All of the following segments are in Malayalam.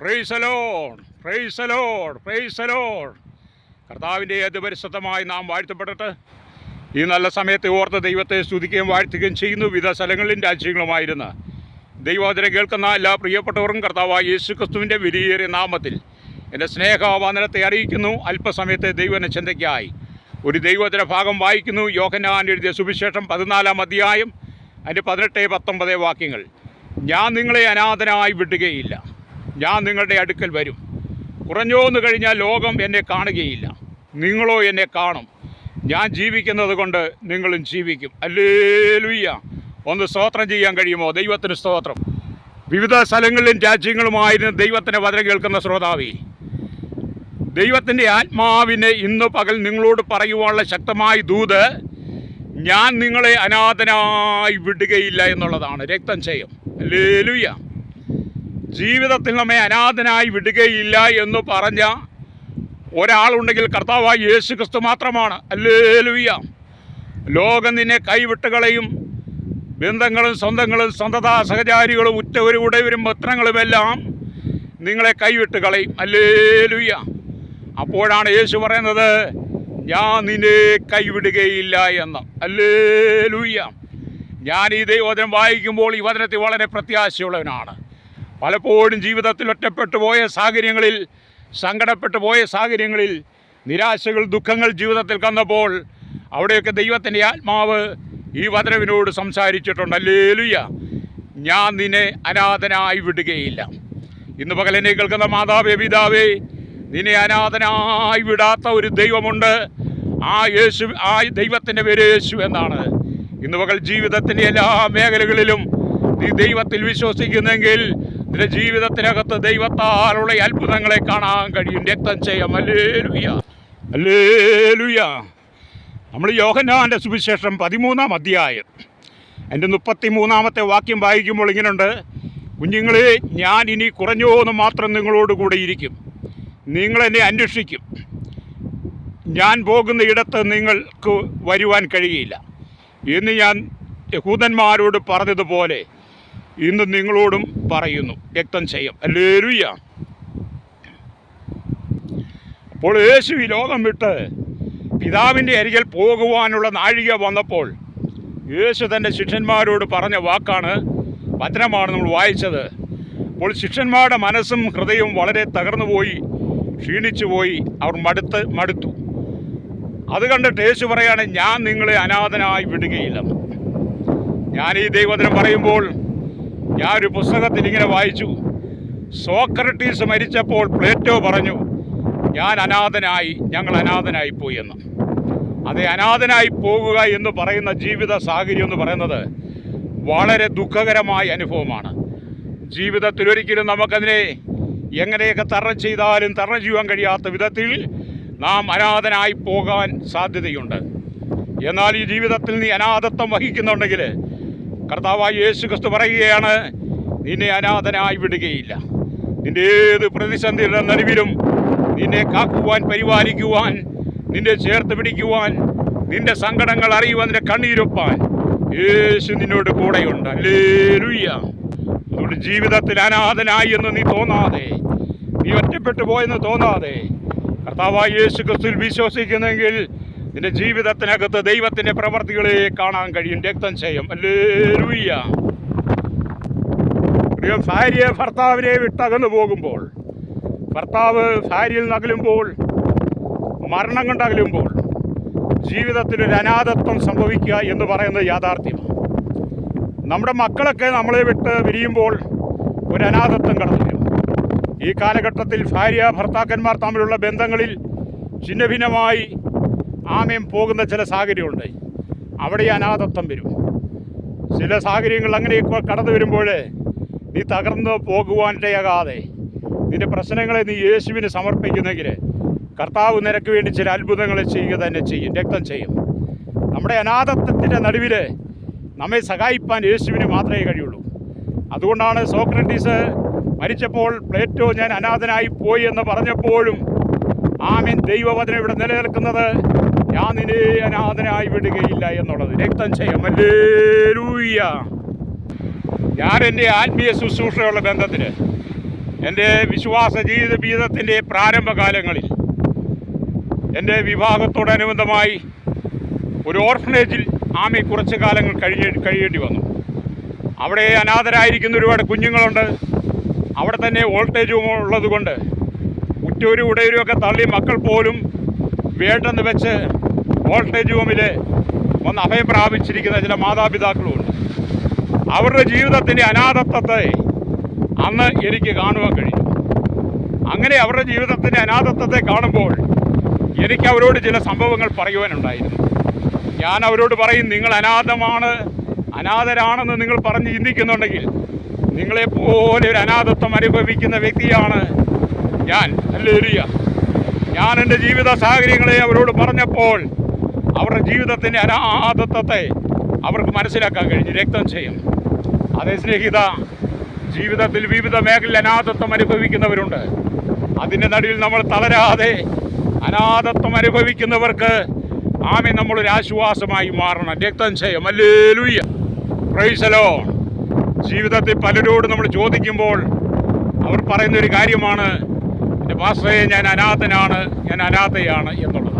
പ്രൈസലോൺ പ്രൈസലോൺ പ്രൈസലോൺ കർത്താവിന്റെ ഏത് പരിശുദ്ധമായി നാം വാഴ്ത്തപ്പെട്ടിട്ട് ഈ നല്ല സമയത്തെ ഓർത്ത് ദൈവത്തെ സ്തുതിക്കുകയും വാഴ്ത്തുകയും ചെയ്യുന്നു വിവിധ സ്ഥലങ്ങളിലും രാജ്യങ്ങളുമായിരുന്ന. ദൈവവചനം കേൾക്കുന്ന എല്ലാ പ്രിയപ്പെട്ടവർക്കും കർത്താവായ യേശു ക്രിസ്തുവിന്റെ വിലയേറിയ നാമത്തിൽ എന്റെ സ്നേഹവന്ദനത്തെ അറിയിക്കുന്നു. അല്പസമയത്തെ ദൈവനെ ചിന്തയ്ക്കായി. ഒരു ദൈവോദര ഭാഗം വായിക്കുന്നു. യോഹനാൻ എഴുതിയ സുവിശേഷം പതിനാലാം അധ്യായം അതിന്റെ പതിനെട്ട് പത്തൊമ്പത് വാക്യങ്ങൾ. ഞാൻ നിങ്ങളെ അനാഥനായി വിടുകയില്ല. ഞാൻ നിങ്ങളുടെ അടുക്കൽ വരും. കുറഞ്ഞോന്ന് കഴിഞ്ഞാൽ ലോകം എന്നെ കാണുകയില്ല. നിങ്ങളോ എന്നെ കാണും. ഞാൻ ജീവിക്കുന്നത് കൊണ്ട് നിങ്ങളും ജീവിക്കും. അല്ലേലുയ്യ ഒന്ന് സ്തോത്രം ചെയ്യാൻ കഴിയുമോ? ദൈവത്തിന് സ്തോത്രം. വിവിധ സ്ഥലങ്ങളിലും രാജ്യങ്ങളുമായിരുന്നു ദൈവത്തിന്റെ വചനം കേൾക്കുന്ന ശ്രോതാവി ദൈവത്തിന്റെ ആത്മാവിനെ ഇന്ന് പകൽ നിങ്ങളോട് പറയുവാനുള്ള ശക്തമായ ദൂത് ഞാൻ നിങ്ങളെ അനാഥനായി വിടുകയില്ല എന്നുള്ളതാണ്. രക്തം ചെയ്യും ലേലുയ്യ ജീവിതത്തിൽ നമ്മെ അനാഥനായി വിടുകയില്ല എന്ന് പറഞ്ഞ ഒരാളുണ്ടെങ്കിൽ കർത്താവായി യേശു ക്രിസ്തു മാത്രമാണ്. അല്ലേലുയ്യ ലോകം നിന്നെ കൈവിട്ടുകളയും ബന്ധങ്ങളും സ്വന്തങ്ങളും സ്വന്തതാ സഹചാരികളും ഉറ്റവരും ഉടയവരും പത്രങ്ങളുമെല്ലാം നിങ്ങളെ കൈവിട്ട് കളയും. അല്ലേലുയ്യ അപ്പോഴാണ് യേശു പറയുന്നത് ഞാൻ നിന്നെ കൈവിടുകയില്ല എന്ന്. അല്ലേലുയ്യ ഞാൻ ഈ ദൈവോദനം വായിക്കുമ്പോൾ ഈ വചനത്തിൽ വളരെ പ്രത്യാശയുള്ളവനാണ്. പലപ്പോഴും ജീവിതത്തിൽ ഒറ്റപ്പെട്ടു പോയ സാഹചര്യങ്ങളിൽ സങ്കടപ്പെട്ടു പോയ സാഹചര്യങ്ങളിൽ നിരാശകൾ ദുഃഖങ്ങൾ ജീവിതത്തിൽ കന്നപ്പോൾ അവിടെയൊക്കെ ദൈവത്തിന്റെ ആത്മാവ് ഈ വചനവിനോട് സംസാരിച്ചിട്ടുണ്ട്. അല്ലേലുയ്യ ഞാൻ നിന്നെ അനാഥനായി വിടുകയില്ല. ഇന്ന് പകൽ എന്നെ കേൾക്കുന്ന മാതാവേ പിതാവേ നിന്നെ അനാഥനായി വിടാത്ത ഒരു ദൈവമുണ്ട്. ആ യേശു ആ ദൈവത്തിന്റെ പേര് യേശു എന്നാണ്. ഇന്ന് പകൽ ജീവിതത്തിന്റെ എല്ലാ മേഖലകളിലും നീ ദൈവത്തിൽ വിശ്വസിക്കുന്നെങ്കിൽ നിന്റെ ജീവിതത്തിനകത്ത് ദൈവത്താലുള്ള അത്ഭുതങ്ങളെ കാണാൻ കഴിയും. രക്തം ചെയ്യാം അല്ലേലുയ അല്ലേലുയ നമ്മൾ യോഹന്നാന്റെ സുവിശേഷം പതിമൂന്നാം അധ്യായം. എന്റെ മുപ്പത്തി മൂന്നാമത്തെ വാക്യം വായിക്കുമ്പോൾ ഇങ്ങനെയുണ്ട് കുഞ്ഞുങ്ങളെ ഞാൻ ഇനി കുറഞ്ഞോന്ന് മാത്രം നിങ്ങളോട് കൂടെ ഇരിക്കും. നിങ്ങളെന്നെ അന്വേഷിക്കും. ഞാൻ പോകുന്ന ഇടത്ത് നിങ്ങൾക്ക് വരുവാൻ കഴിയില്ല. എന്ന് ഞാൻ യഹൂദന്മാരോട് പറഞ്ഞതുപോലെ ഇന്ന് നിങ്ങളോടും പറയുന്നു. രക്തം ചെയ്യും. അല്ലേരുയ്യ അപ്പോൾ യേശു ഈ ലോകം വിട്ട് പിതാവിന്റെ അരികിൽ പോകുവാനുള്ള നാഴിക വന്നപ്പോൾ യേശു തന്റെ ശിഷ്യന്മാരോട് പറഞ്ഞ വാക്കാണ് വചനമാണ് നമ്മൾ വായിച്ചത്. അപ്പോൾ ശിഷ്യന്മാരുടെ മനസ്സും ഹൃദയവും വളരെ തകർന്നു പോയി ക്ഷീണിച്ചു പോയി അവർ മടുത്ത് മടുത്തു. അത് കണ്ടിട്ട് യേശു പറയുകയാണെങ്കിൽ ഞാൻ നിങ്ങളെ അനാഥനായി വിടുകയില്ല. ഞാൻ ഈ ദൈവത്തിനും പറയുമ്പോൾ ഞാനൊരു പുസ്തകത്തിൽ ഇങ്ങനെ വായിച്ചു. സോക്രട്ടീസ് മരിച്ചപ്പോൾ പ്ലേറ്റോ പറഞ്ഞു ഞാൻ അനാഥനായി ഞങ്ങൾ അനാഥനായി പോയി എന്ന്. അതെ അനാഥനായി പോകുക എന്ന് പറയുന്ന ജീവിത സാഹചര്യം എന്ന് പറയുന്നത് വളരെ ദുഃഖകരമായ അനുഭവമാണ്. ജീവിതത്തിൽ ഒരിക്കലും നമുക്കതിനെ എങ്ങനെയൊക്കെ തരണം ചെയ്താലും തരണം ചെയ്യാൻ കഴിയാത്ത വിധത്തിൽ നാം അനാഥനായി പോകാൻ സാധ്യതയുണ്ട്. എന്നാൽ ഈ ജീവിതത്തിൽ നീ അനാഥത്വം വഹിക്കുന്നുണ്ടെങ്കിൽ കർത്താവായ യേശു ക്രിസ്തു പറയുകയാണ് നിന്നെ അനാഥനായി വിടുകയില്ല. നിന്റെ ഏത് പ്രതിസന്ധിയുടെ നടുവിലും നിന്നെ കാക്കുവാൻ പരിപാലിക്കുവാൻ നിന്നെ ചേർത്ത് പിടിക്കുവാൻ നിന്റെ സങ്കടങ്ങൾ അറിയുവാൻ നിന്റെ കണ്ണീരൊപ്പാൻ യേശു നിന്നോട് കൂടെയുണ്ട്. അല്ലേലുയ്യ ജീവിതത്തിൽ അനാഥനായി എന്ന് നീ തോന്നാതെ നീ ഒറ്റപ്പെട്ടു പോയെന്ന് തോന്നാതെ കർത്താവായ യേശു ക്രിസ്തുവിൽ വിശ്വസിക്കുന്നെങ്കിൽ നിന്റെ ജീവിതത്തിനകത്ത് ദൈവത്തിന്റെ പ്രവർത്തികളെ കാണാൻ കഴിയും. രക്തം ചെയ്യും അല്ലേലുയ്യ പ്രിയം ഭാര്യ ഭർത്താവിനെ വിട്ടകന്നു പോകുമ്പോൾ ഭർത്താവ് ഭാര്യയിൽ നകലുമ്പോൾ മരണം കൊണ്ടകലുമ്പോൾ ജീവിതത്തിൽ ഒരു അനാഥത്വം സംഭവിക്കുക എന്ന് പറയുന്നത് യാഥാർത്ഥ്യമാണ് നമ്മുടെ മക്കളൊക്കെ നമ്മളെ വിട്ട് വിരിയുമ്പോൾ ഒരു അനാഥത്വം കടന്നു ഈ കാലഘട്ടത്തിൽ ഭാര്യ ഭർത്താക്കന്മാർ തമ്മിലുള്ള ബന്ധങ്ങളിൽ ഛിന്ന ഭിന്നമായി ആമയം പോകുന്ന ചില സാഹചര്യമുണ്ട്. അവിടെ ഈ അനാഥത്വം വരും. ചില സാഹചര്യങ്ങൾ അങ്ങനെയൊക്കെ കടന്നു വരുമ്പോൾ നീ തകർന്ന് പോകുവാനിടയാകാതെ നിന്റെ പ്രശ്നങ്ങളെ നീ യേശുവിന് സമർപ്പിക്കുന്നെങ്കിൽ കർത്താവ് നിനക്ക് വേണ്ടി ചില അത്ഭുതങ്ങൾ ചെയ്യുക തന്നെ ചെയ്യും രക്തം ചെയ്യും. നമ്മുടെ അനാഥത്വത്തിന്റെ നടുവിൽ നമ്മെ സഹായിപ്പാൻ യേശുവിന് മാത്രമേ കഴിയുള്ളൂ. അതുകൊണ്ടാണ് സോക്രട്ടീസ് മരിച്ചപ്പോൾ പ്ലേറ്റോ ഞാൻ അനാഥനായി പോയി എന്ന് പറഞ്ഞപ്പോഴും ആമീൻ ദൈവവചനം ഇവിടെ നിലനിൽക്കുന്നത് ഞാൻ നിന്നെ അനാഥനായി വിടുകയില്ല എന്നുള്ളത് രക്തം ചെയ്യും. അല്ലേലൂയ്യ ഞാൻ എന്റെ ആത്മീയ ശുശ്രൂഷയുള്ള ബന്ധത്തിന് എന്റെ വിശ്വാസ ജീവിത ജീവിതത്തിന്റെ പ്രാരംഭകാലങ്ങളിൽ എന്റെ വിവാഹത്തോടനുബന്ധമായി ഒരു ഓർഫനേജിൽ ആമി കുറച്ച് കാലങ്ങൾ കഴിഞ്ഞ കഴിയേണ്ടി വന്നു. അവിടെ അനാഥരായിരിക്കുന്ന ഒരുപാട് കുഞ്ഞുങ്ങളുണ്ട്. അവിടെ തന്നെ വോൾട്ടേജും ഉള്ളതുകൊണ്ട് ഉറ്റൂരും ഉടയരും ഒക്കെ തള്ളി മക്കൾ പോലും വേണ്ടെന്ന് വെച്ച് വോൾട്ടേജ് ഹോമിൽ വന്ന് അഭയം പ്രാപിച്ചിരിക്കുന്ന ചില മാതാപിതാക്കളുമുണ്ട്. അവരുടെ ജീവിതത്തിന്റെ അനാഥത്വത്തെ അന്ന് എനിക്ക് കാണുവാൻ കഴിയും. അങ്ങനെ അവരുടെ ജീവിതത്തിന്റെ അനാഥത്വത്തെ കാണുമ്പോൾ എനിക്ക് അവരോട് ചില സംഭവങ്ങൾ പറയുവാനുണ്ടായിരുന്നു. ഞാൻ അവരോട് പറയും നിങ്ങൾ അനാഥമാണ് അനാഥരാണെന്ന് നിങ്ങൾ പറഞ്ഞ് ചിന്തിക്കുന്നുണ്ടെങ്കിൽ നിങ്ങളെപ്പോലെ ഒരു അനാഥത്വം അനുഭവിക്കുന്ന വ്യക്തിയാണ് ഞാൻ. അല്ല ഞാൻ എന്റെ ജീവിത സാഹചര്യങ്ങളെ അവരോട് പറഞ്ഞപ്പോൾ അവരുടെ ജീവിതത്തിന്റെ അനാഥത്വത്തെ അവർക്ക് മനസ്സിലാക്കാൻ കഴിഞ്ഞു രക്തം ചെയ്യും. അതേ സ്നേഹിത ജീവിതത്തിൽ വിവിധ മേഖലയിൽ അനാഥത്വം അനുഭവിക്കുന്നവരുണ്ട്. അതിന്റെ നടുവിൽ നമ്മൾ തളരാതെ അനാഥത്വം അനുഭവിക്കുന്നവർക്ക് ആമെ നമ്മളൊരു ആശ്വാസമായി മാറണം. രക്തം ചെയ്യും. ദി പ്രൈസലോ ജീവിതത്തിൽ പലരോട് നമ്മൾ ചോദിക്കുമ്പോൾ അവർ പറയുന്ന ഒരു കാര്യമാണ് എന്റെ പാസ്റ്ററെ ഞാൻ അനാഥനാണ് ഞാൻ അനാഥയാണ് എന്നുള്ളത്.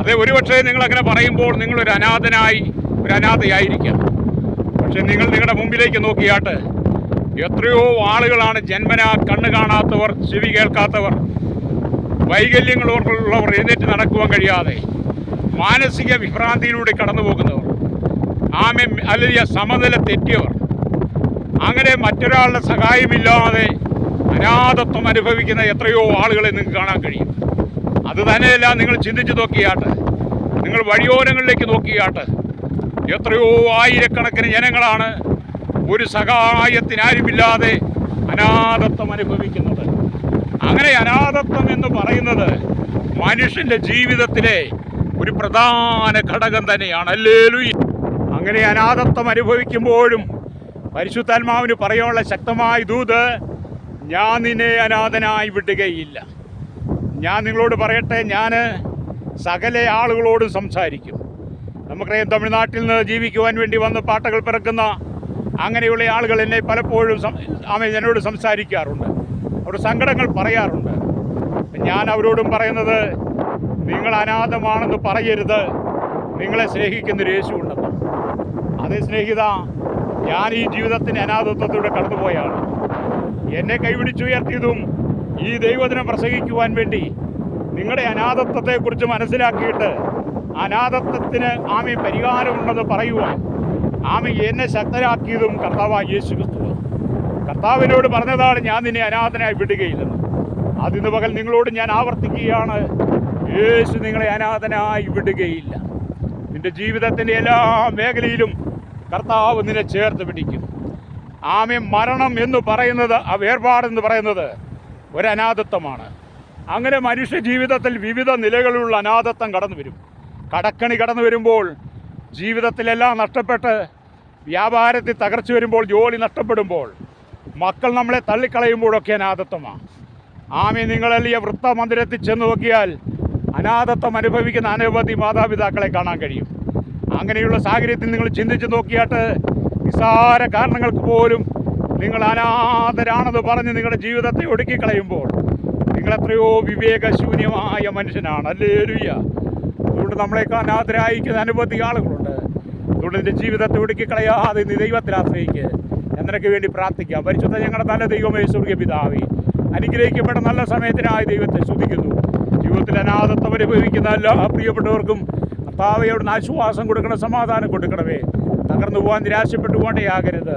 അതെ ഒരുപക്ഷെ നിങ്ങൾ അങ്ങനെ പറയുമ്പോൾ നിങ്ങളൊരു അനാഥനായി ഒരു അനാഥയായിരിക്കാം. പക്ഷെ നിങ്ങൾ നിങ്ങളുടെ മുമ്പിലേക്ക് നോക്കിയാട്ട് എത്രയോ ആളുകളാണ് ജന്മന കണ്ണ് കാണാത്തവർ ചെവി കേൾക്കാത്തവർ വൈകല്യങ്ങളുള്ളവർ എഴുന്നേറ്റ് നടക്കുവാൻ കഴിയാതെ മാനസിക വിഭ്രാന്തിയിലൂടെ കടന്നു പോകുന്നവർ ആമെ അല്ലെങ്കിൽ സമനില തെറ്റിയവർ അങ്ങനെ മറ്റൊരാളുടെ സഹായമില്ലാതെ അനാഥത്വം അനുഭവിക്കുന്ന എത്രയോ ആളുകളെ നിങ്ങൾക്ക് കാണാൻ കഴിയും. അത് തന്നെയല്ല നിങ്ങൾ ചിന്തിച്ചു നോക്കിയാട്ട്. നിങ്ങൾ വഴിയോരങ്ങളിലേക്ക് നോക്കിയാട്ട്. എത്രയോ ആയിരക്കണക്കിന് ജനങ്ങളാണ് ഒരു സഹായത്തിനാരുമില്ലാതെ അനാഥത്വം അനുഭവിക്കുന്നത്. അങ്ങനെ അനാഥത്വം എന്ന് പറയുന്നത് മനുഷ്യന്റെ ജീവിതത്തിലെ ഒരു പ്രധാന ഘടകം തന്നെയാണ്. അല്ലേലു അങ്ങനെ അനാഥത്വം അനുഭവിക്കുമ്പോഴും പരിശുദ്ധാത്മാവിന് പറയാനുള്ള ശക്തമായ ദൂത് ഞാൻ നിന്നെ അനാഥനായി വിടുകയില്ല. ഞാൻ നിങ്ങളോട് പറയട്ടെ ഞാൻ സകല ആളുകളോടും സംസാരിക്കും. നമുക്കറിയാം തമിഴ്നാട്ടിൽ നിന്ന് ജീവിക്കുവാൻ വേണ്ടി വന്ന് പാട്ടകൾ പിറക്കുന്ന അങ്ങനെയുള്ള ആളുകൾ എന്നെ പലപ്പോഴും സം- എന്നോട് സംസാരിക്കാറുണ്ട്. അവരുടെ സങ്കടങ്ങൾ പറയാറുണ്ട്. ഞാൻ അവരോടും പറയുന്നത് നിങ്ങൾ അനാഥമാണെന്ന് പറയരുത്. നിങ്ങളെ സ്നേഹിക്കുന്ന യേശു ഉണ്ടെന്ന്. അതേ സ്നേഹിത ഞാൻ ഈ ജീവിതത്തിന്റെ അനാഥത്വത്തിലൂടെ കടന്നുപോയാണ്. എന്നെ കൈപിടിച്ചുയർത്തിയതും ഈ ദൈവദിനം പ്രസംഗിക്കുവാൻ വേണ്ടി നിങ്ങളുടെ അനാഥത്വത്തെക്കുറിച്ച് മനസ്സിലാക്കിയിട്ട് അനാഥത്വത്തിന് ആമി പരിഹാരമുണ്ടെന്ന് പറയുവാൻ ആമി എന്നെ ശക്തരാക്കിയതും കർത്താവായ യേശു ക്രിസ്തു കർത്താവിനോട് പറഞ്ഞതാണ് ഞാൻ നിന്നെ അനാഥനായി വിടുകയില്ലെന്ന് അതിന് പകൽ നിങ്ങളോട് ഞാൻ ആവർത്തിക്കുകയാണ്. യേശു നിങ്ങളെ അനാഥനായി വിടുകയില്ല. നിന്റെ ജീവിതത്തിന്റെ എല്ലാ മേഖലയിലും കർത്താവ് നിന്നെ ചേർത്ത് പിടിക്കും. ആമെ മരണം എന്ന് പറയുന്നത് ആ വേർപാടെന്ന് പറയുന്നത് ഒരു അനാഥത്വമാണ് അങ്ങനെ മനുഷ്യ ജീവിതത്തിൽ വിവിധ നിലകളിലുള്ള അനാഥത്വം കടന്നു വരും കടക്കണി കടന്നു വരുമ്പോൾ ജീവിതത്തിലെല്ലാം നഷ്ടപ്പെട്ട് വ്യാപാരത്തിൽ തകർച്ച വരുമ്പോൾ ജോലി നഷ്ടപ്പെടുമ്പോൾ മക്കൾ നമ്മളെ തള്ളിക്കളയുമ്പോഴൊക്കെ അനാഥത്വമാണ്. ആമി നിങ്ങളെല്ലിയ വൃത്തമന്ദിരത്തിൽ ചെന്ന് നോക്കിയാൽ അനാഥത്വം അനുഭവിക്കുന്ന അനവധി മാതാപിതാക്കളെ കാണാൻ കഴിയും. അങ്ങനെയുള്ള സാഹചര്യത്തിൽ നിങ്ങൾ ചിന്തിച്ച് നോക്കിയാട്ട് നിസ്സാര കാരണങ്ങൾക്ക് പോലും നിങ്ങൾ അനാഥരാണെന്ന് പറഞ്ഞ് നിങ്ങളുടെ ജീവിതത്തെ ഒടുക്കിക്കളയുമ്പോൾ നിങ്ങൾ എത്രയോ വിവേകശൂന്യമായ മനുഷ്യനാണ്. അല്ലേ അതുകൊണ്ട് നമ്മളെയൊക്കെ അനാഥരായിരിക്കുന്ന അനവധി ആളുകളുണ്ട്. അതുകൊണ്ട് നിന്റെ ജീവിതത്തെ ഒടുക്കിക്കളയാതെ നീ ദൈവത്തിൽ ആശ്രയിക്ക്. എന്നതിനൊക്കെ വേണ്ടി പ്രാർത്ഥിക്കാം. പരിശുദ്ധ ഞങ്ങളുടെ നല്ല ദൈവമേ സ്വർഗ പിതാവി അനുഗ്രഹിക്കപ്പെട്ട നല്ല സമയത്തിനായി ദൈവത്തെ സ്തുതിക്കുന്നു. ജീവിതത്തിൽ അനാഥത്വം അനുഭവിക്കുന്ന എല്ലാ പ്രിയപ്പെട്ടവർക്കും കർത്താവയോട് ആശ്വാസം കൊടുക്കണം സമാധാനം കൊടുക്കണമേ. തകർന്നു പോകാൻ നിരാശപ്പെട്ടു പോകേണ്ടയാകരുത്